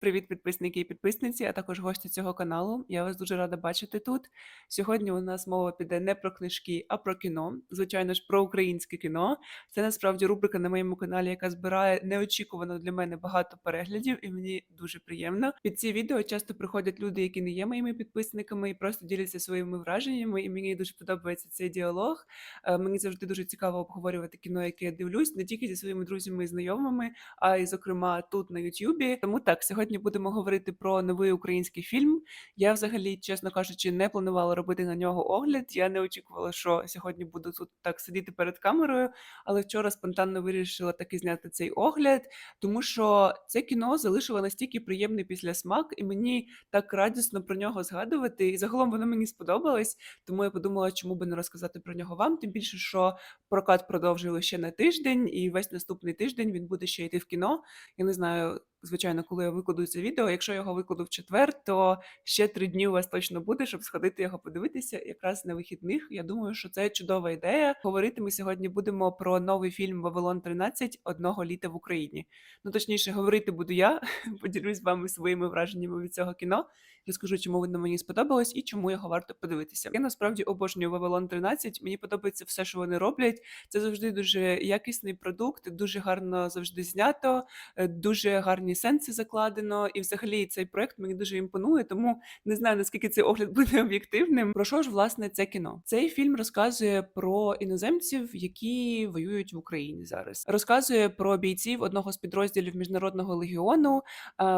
Привіт, підписники і підписниці, а також гості цього каналу. Я вас дуже рада бачити тут. Сьогодні у нас мова піде не про книжки, а про кіно. Звичайно ж, про українське кіно. Це насправді рубрика на моєму каналі, яка збирає неочікувано для мене багато переглядів, і мені дуже приємно. Під ці відео часто приходять люди, які не є моїми підписниками, і просто діляться своїми враженнями. І мені дуже подобається цей діалог. Е, Мені завжди дуже цікаво обговорювати кіно, яке я дивлюсь, не тільки зі своїми друзями і знайомими, а й зокрема тут на Ютубі. Тому так, сьогодні будемо говорити про новий український фільм. Я взагалі, чесно кажучи, не планувала робити на нього огляд. Я не очікувала, що сьогодні буду тут так сидіти перед камерою, але вчора спонтанно вирішила таки зняти цей огляд, тому що це кіно залишило настільки приємний післясмак, і мені так радісно про нього згадувати. І загалом воно мені сподобалось, тому я подумала, чому би не розказати про нього вам. Тим більше, що прокат продовжили ще на тиждень, і весь наступний тиждень він буде ще йти в кіно. Я не знаю, звичайно, коли я викладу це відео. Якщо я його викладу в четвер, то ще три дні у вас точно буде, щоб сходити його подивитися. Якраз на вихідних. Я думаю, що це чудова ідея. Говорити ми сьогодні будемо про новий фільм Вавилон 13 одного літа в Україні. Ну точніше, говорити буду я. Поділюсь з вами своїми враженнями від цього кіно. Розкажу, чому воно мені сподобалось і чому його варто подивитися. Я насправді обожнюю Вавилон 13. Мені подобається все, що вони роблять. Це завжди дуже якісний продукт, дуже гарно завжди знято, е, дуже гарні сенси закладено. І взагалі цей проект мені дуже імпонує, тому не знаю наскільки цей огляд буде об'єктивним. Про що ж власне це кіно? Цей фільм розказує про іноземців, які воюють в Україні зараз. Розказує про бійців одного з підрозділів міжнародного легіону.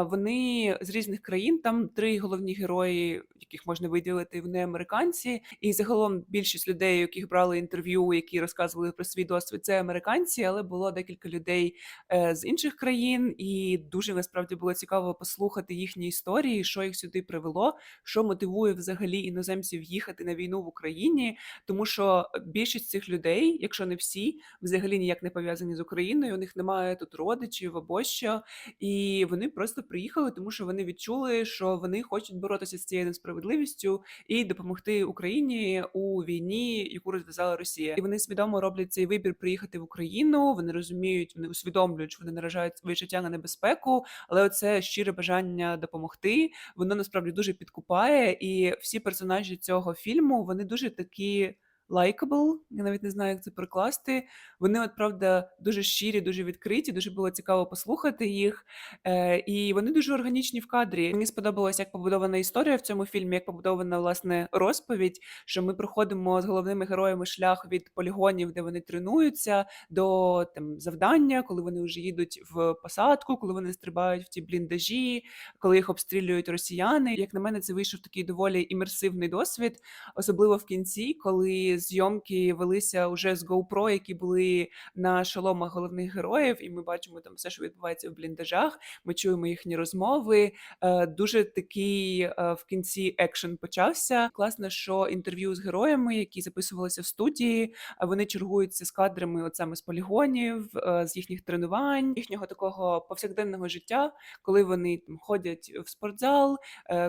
Вони з різних країн. Там три головні герої, яких можна виділити. Вони американці, і загалом більшість людей, яких брали інтерв'ю, які розказували про свій досвід, це американці, але було декілька людей е, з інших країн, і дуже насправді було цікаво послухати їхні історії, що їх сюди привело, що мотивує взагалі іноземців їхати на війну в Україні, тому що більшість цих людей, якщо не всі, взагалі ніяк не пов'язані з Україною. У них немає тут родичів або що, і вони просто приїхали, тому що вони відчули, що вони хочуть боротися з цією несправедливістю і допомогти Україні у війні, яку розв'язала Росія. І вони свідомо роблять цей вибір приїхати в Україну. Вони розуміють, вони усвідомлюють, що вони наражають своє життя на небезпеку, але оце щире бажання допомогти, воно насправді дуже підкупає. І всі персонажі цього фільму вони дуже такі. Likeable, я навіть не знаю, як це прикласти. Вони, от правда, дуже щирі, дуже відкриті, дуже було цікаво послухати їх. Е, і вони дуже органічні в кадрі. Мені сподобалось, як побудована історія в цьому фільмі, як побудована власне розповідь, що ми проходимо з головними героями шлях від полігонів, де вони тренуються, до там завдання, коли вони вже їдуть в посадку, коли вони стрибають в ті бліндажі, коли їх обстрілюють росіяни. Як на мене, це вийшов такий доволі імерсивний досвід, особливо в кінці, коли зйомки велися уже з GoPro, які були на шоломах головних героїв, і ми бачимо там все, що відбувається в бліндажах. Ми чуємо їхні розмови. Е, Дуже такий е, в кінці екшен почався. Класно, що інтерв'ю з героями, які записувалися в студії, е, вони чергуються з кадрами, от саме з полігонів, з їхніх тренувань, їхнього такого повсякденного життя, коли вони там ходять в спортзал,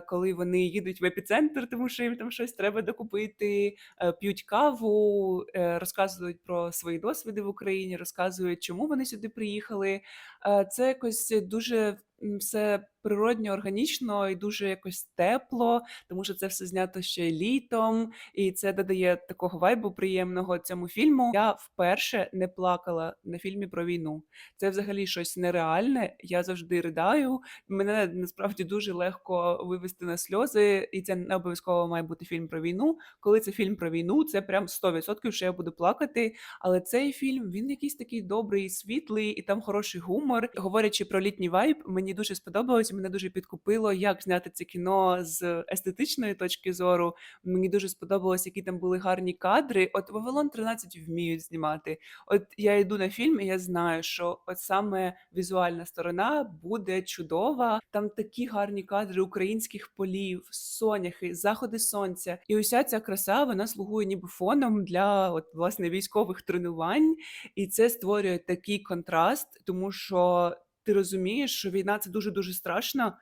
коли вони їдуть в епіцентр, тому що їм там щось треба докупити, п'ють каву, е, розказують про свої досвіди в Україні, розказують, чому вони сюди приїхали. Е, Це якось дуже все природньо, органічно і дуже якось тепло, тому що це все знято ще й літом, і це додає такого вайбу приємного цьому фільму. Я вперше не плакала на фільмі про війну. Це взагалі щось нереальне. Я завжди ридаю. Мене насправді дуже легко вивести на сльози, і це не обов'язково має бути фільм про війну. Коли це фільм про війну, це прям 100%, що я буду плакати. Але цей фільм він якийсь такий добрий, світлий, і там хороший гумор. Говорячи про літній вайб, мені дуже сподобалось, мене дуже підкупило, як зняти це кіно з естетичної точки зору. Мені дуже сподобалось, які там були гарні кадри. От Вавилон 13 вміють знімати. От я йду на фільм, і я знаю, що от саме візуальна сторона буде чудова. Там такі гарні кадри українських полів, соняхи, заходи сонця. І уся ця краса вона слугує ніби фоном для от власне військових тренувань, і це створює такий контраст, тому що ти розумієш, що війна це дуже дуже страшно,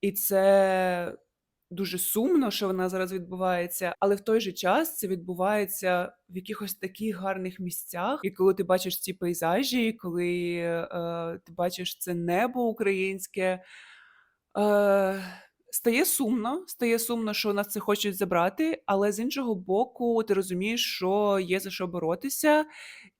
і це дуже сумно, що вона зараз відбувається, але в той же час це відбувається в якихось таких гарних місцях. І коли ти бачиш ці пейзажі, коли е, ти бачиш це небо українське. Е, стає сумно, стає сумно, що нас це хочуть забрати, але з іншого боку, ти розумієш, що є за що боротися,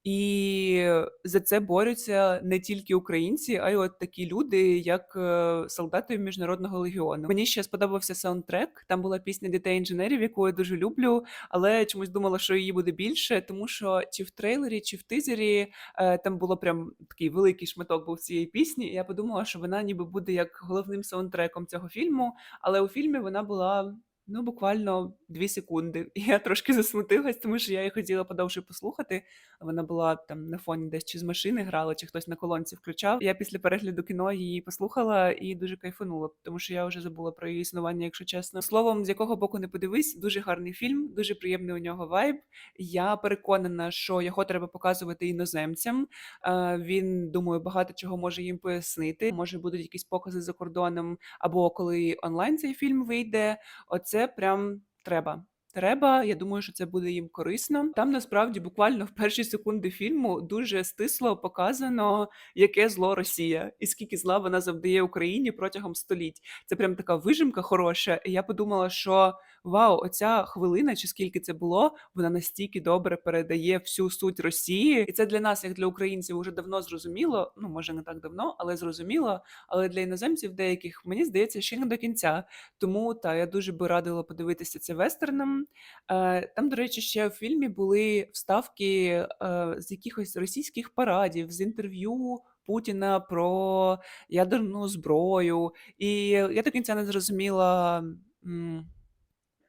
і за це борються не тільки українці, а й от такі люди, як, е, солдати Міжнародного легіону. Мені ще сподобався саундтрек. Там була пісня дітей-інженерів, яку я дуже люблю, але чомусь думала, що її буде більше, тому що чи в трейлері, чи в тизері, е, там було прям такий великий шматок був цієї пісні. І я подумала, що вона ніби буде як головним саундтреком цього фільму, але у фільмі вона була, ну, буквально 2 секунди. Я трошки засмутилась, тому що я її хотіла подовше послухати. Вона була там на фоні десь чи з машини грала, чи хтось на колонці включав. Я після перегляду кіно її послухала і дуже кайфанула, тому що я вже забула про її існування, якщо чесно. Словом, з якого боку не подивись, дуже гарний фільм, дуже приємний у нього вайб. Я переконана, що його треба показувати іноземцям. Е, він, думаю, багато чого може їм пояснити. Може, будуть якісь покази за кордоном, або коли онлайн цей фільм вийде. Оце прям треба. Треба, я думаю, що це буде їм корисно. Там насправді буквально в перші секунди фільму дуже стисло показано, яке зло Росія, і скільки зла вона завдає Україні протягом століть. Це прям така вижимка хороша. І я подумала, що вау, оця хвилина, чи скільки це було, вона настільки добре передає всю суть Росії, і це для нас, як для українців, уже давно зрозуміло. Ну може не так давно, але зрозуміло. Але для іноземців деяких мені здається, ще не до кінця. Тому та я дуже би радила подивитися це вестерном. Там, до речі, ще в фільмі були вставки з якихось російських парадів, з інтерв'ю Путіна про ядерну зброю. І я до кінця не зрозуміла,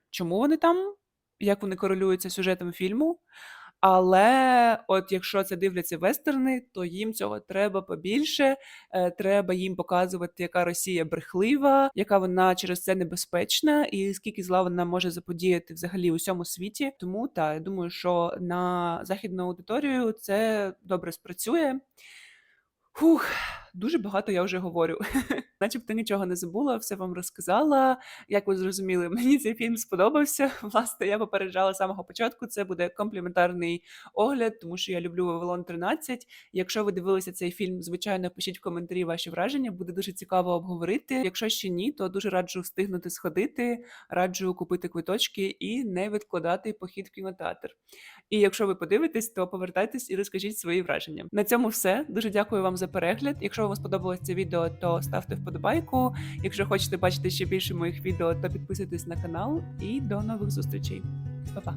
чому вони там, як вони корелюються з сюжетом фільму. Але от якщо це дивляться вестерни, то їм цього треба побільше. Е, треба їм показувати, яка Росія брехлива, яка вона через це небезпечна, і скільки зла вона може заподіяти взагалі у всьому світі. Тому та я думаю, що на західну аудиторію це добре спрацює. Хух, дуже багато я вже говорю. Начебто нічого не забула, все вам розказала. Як ви зрозуміли, мені цей фільм сподобався. Власне, я попереджала з самого початку. Це буде компліментарний огляд, тому що я люблю Вавилон 13. Якщо ви дивилися цей фільм, звичайно, пишіть в коментарі ваші враження. Буде дуже цікаво обговорити. Якщо ще ні, то дуже раджу встигнути сходити, раджу купити квиточки і не відкладати похід в кінотеатр. І якщо ви подивитесь, то повертайтесь і розкажіть свої враження. На цьому все. Дуже дякую вам за перегляд. Якщо вам сподобалось це відео, то ставте вподобайку. Якщо хочете бачити ще більше моїх відео, то підписуйтесь на канал і до нових зустрічей. Па-па!